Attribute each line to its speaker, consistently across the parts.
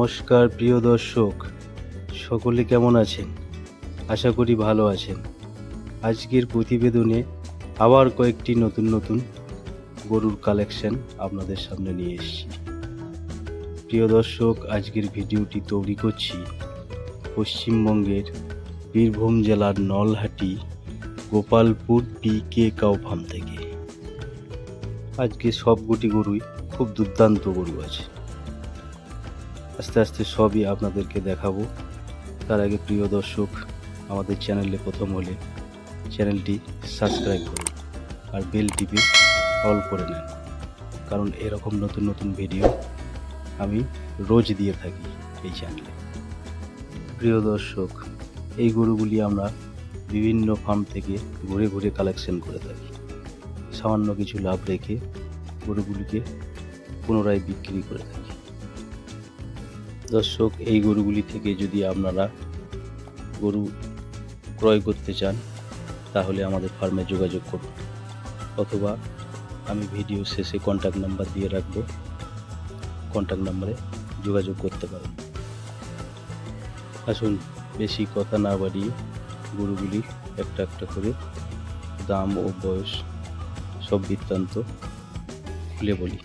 Speaker 1: নমস্কার প্রিয় দর্শক, সকলে কেমন আছেন? আশা করি ভালো আছেন। আজকের প্রতিবেদনে আবার কয়েকটি নতুন নতুন গরুর কালেকশন আপনাদের সামনে নিয়ে এসেছি। প্রিয় দর্শক, আজকের ভিডিওটি তৈরি করছি পশ্চিমবঙ্গের বীরভূম জেলার Nalhati, Gopalpur P K cow farm থেকে। আজকে সবগুটি গরুই খুব দুর্দান্ত গরু আছে। আস্তে আস্তে সবই আপনাদেরকে দেখাবো। তার আগে প্রিয় দর্শক, আমাদের চ্যানেলে প্রথম হলে চ্যানেলটি সাবস্ক্রাইব করুন আর বেল টিপে অল করে নেন। কারণ এরকম নতুন নতুন ভিডিও আমি রোজ দিয়ে থাকি এই চ্যানেলে প্রিয় দর্শক, এই গরুগুলি আমরা বিভিন্ন ফার্ম থেকে ঘুরে ঘুরে কালেকশন করে থাকি। সামান্য কিছু লাভ রেখে গরুগুলিকে পুনরায় বিক্রি করে থাকি। দর্শক, এই গরুগুলি থেকে যদি আপনারা গরু ক্রয় করতে চান, তাহলে আমাদের ফার্মে যোগাযোগ করুন। অথবা আমি ভিডিও শেষে কন্ট্যাক্ট নাম্বার দিয়ে রাখব। কন্ট্যাক্ট নাম্বারে যোগাযোগ করতে পারেন। আসুন, বেশি কথা না বাড়িয়ে গরুগুলি একটা একটা করে দাম ও বয়স সব বৃত্তান্ত খুলে বলি।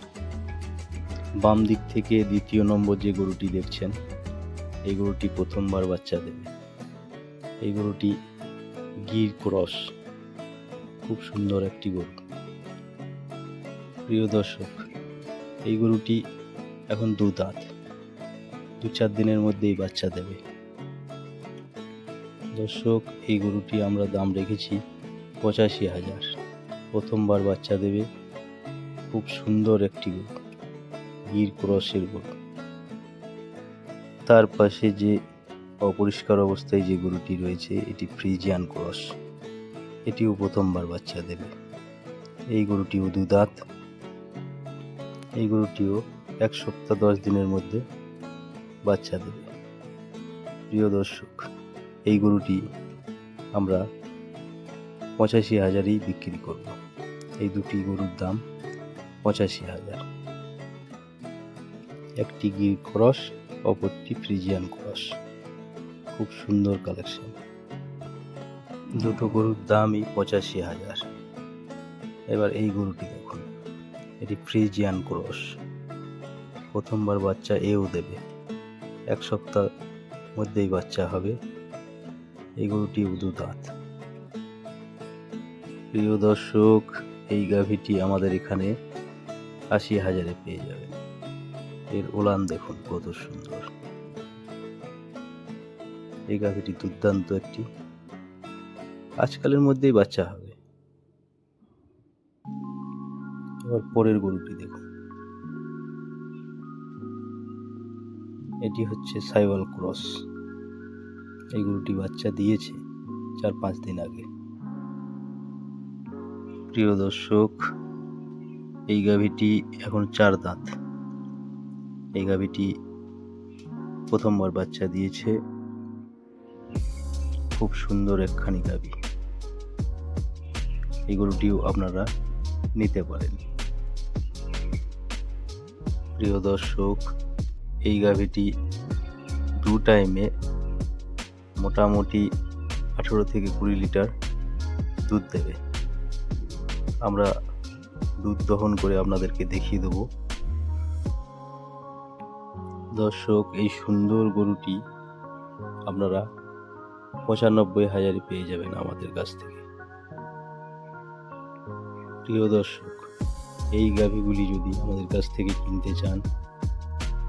Speaker 1: বাম দিক থেকে দ্বিতীয় নম্বর যে গরুটি দেখছেন, এই গরুটি প্রথমবার বাচ্চা দেবে। এই গরুটি গির ক্রস, খুব সুন্দর একটি গরু। প্রিয় দর্শক, এই গরুটি এখন দু দাঁত, দু চার দিনের মধ্যেই বাচ্চা দেবে। দর্শক, এই গরুটি আমরা দাম রেখেছি পঁচাশি হাজার। প্রথমবার বাচ্চা দেবে, খুব সুন্দর একটি গরু। গির ক্রসের গরু তার পাশে যে অপরিষ্কার অবস্থায় যে গরুটি রয়েছে, এটি ফ্রিজিয়ান ক্রস। এটিও প্রথমবার বাচ্চা দেবে। এই গরুটিও দু দাঁত এই গরুটিও এক সপ্তাহ দশ দিনের মধ্যে বাচ্চা দেবে। প্রিয় দর্শক, এই গরুটি আমরা পঁচাশি হাজারেই বিক্রি করব। এই দুটি গরুর দাম পঁচাশি হাজার। একটি গির ক্রস, অপরটি ফ্রিজিয়ান ক্রস। খুব সুন্দর কালেকশন। দুটো গরুর দামই পঁচাশি হাজার। এবার এই গরুটি দেখুন। এটি ফ্রিজিয়ান ক্রস। প্রথমবার বাচ্চা এও দেবে। এক সপ্তাহ মধ্যেই বাচ্চা হবে। এই গরুটি উদু দাঁত। প্রিয় দর্শক, এই গাভীটি আমাদের এখানে আশি হাজারে পেয়ে যাবেন। এর ওলান দেখুন, কত সুন্দর। এই গাভীটি দুর্দান্ত একটি। আজকালের মধ্যেই বাচ্চা হবে। এবার পরের গরুটি দেখুন। এটি হচ্ছে সাইবাল ক্রস। এই গরুটি বাচ্চা দিয়েছে চার পাঁচ দিন আগে। প্রিয় দর্শক, এই গাভীটি এখন চার দাঁত। এই গাভীটি প্রথমবার বাচ্চা দিয়েছে। খুব সুন্দর একখানি গাভী। এই গরুটিও আপনারা নিতে পারেন। প্রিয় দর্শক, এই গাভীটি দু টাইমে মোটামুটি আঠেরো থেকে কুড়ি লিটার দুধ দেবে। আমরা দুধ দহন করে আপনাদেরকে দেখিয়ে দেবো। দর্শক, এই সুন্দর গরুটি আপনারা পঁচানব্বই হাজারে পেয়ে যাবেন আমাদের কাছ থেকে। প্রিয় দর্শক, এই গাভীগুলি যদি আমাদের কাছ থেকে কিনতে চান,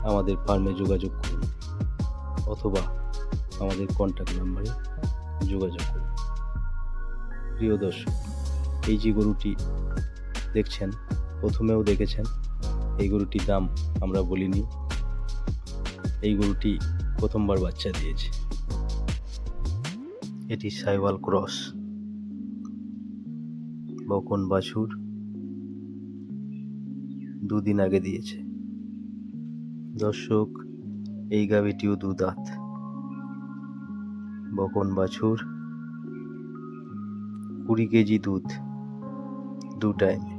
Speaker 1: আমাদের ফার্মে যোগাযোগ করুন অথবা আমাদের কন্ট্যাক্ট নাম্বারে যোগাযোগ করুন। প্রিয় দর্শক, এই যে গরুটি দেখছেন, প্রথমেও দেখেছেন, এই গরুটির দাম আমরা বলিনি। এই গরুটি প্রথমবার বাচ্চা দিয়েছে। এটি সাইওয়াল ক্রস। বকন বাছুর দুদিন আগে দিয়েছে। দর্শক, এই গাভীটিও দু দাঁত বকন বাছুর কুড়ি কেজি দুধ, দু টাইমে।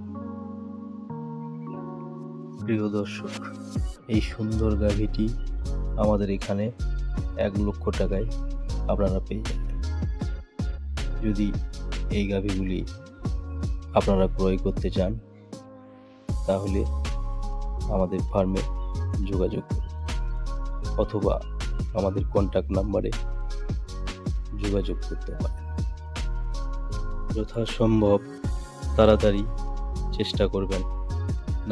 Speaker 1: প্রিয় দর্শক, এই সুন্দর গাভীটি আমাদের এখানে এক লক্ষ টাকায় আপনারা পেয়ে যাবেন। যদি এই গাভীগুলি আপনারা ক্রয় করতে চান, তাহলে আমাদের ফার্মে যোগাযোগ করুন অথবা আমাদের কন্ট্যাক্ট নাম্বারে যোগাযোগ করতে পারেন। যথাসম্ভব তাড়াতাড়ি চেষ্টা করবেন,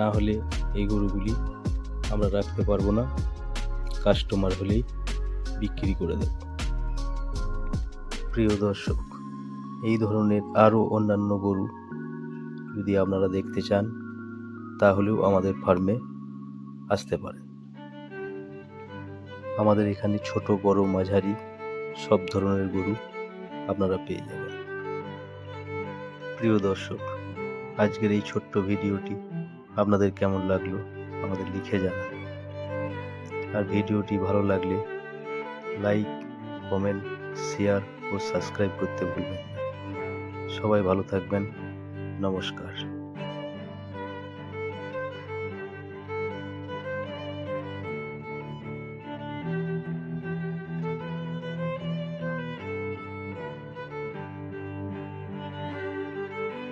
Speaker 1: না হলে এই গরুগুলি আমরা রাখতে পারব না। কাস্টমার হলেই বিক্রি করে দেব। প্রিয় দর্শক, এই ধরনের আরও অন্যান্য গরু যদি আপনারা দেখতে চান, তাহলেও আমাদের ফার্মে আসতে পারেন। আমাদের এখানে ছোট, বড়, মাঝারি সব ধরনের গরু আপনারা পেয়ে যাবেন। প্রিয় দর্শক, আজকের এই ছোট্ট ভিডিওটি আপনাদের কেমন লাগল আমাদের লিখে জানান। আর ভিডিওটি ভালো লাগলে লাইক, কমেন্ট, শেয়ার ও সাবস্ক্রাইব করতে ভুলবেন না। সবাই ভালো থাকবেন। নমস্কার।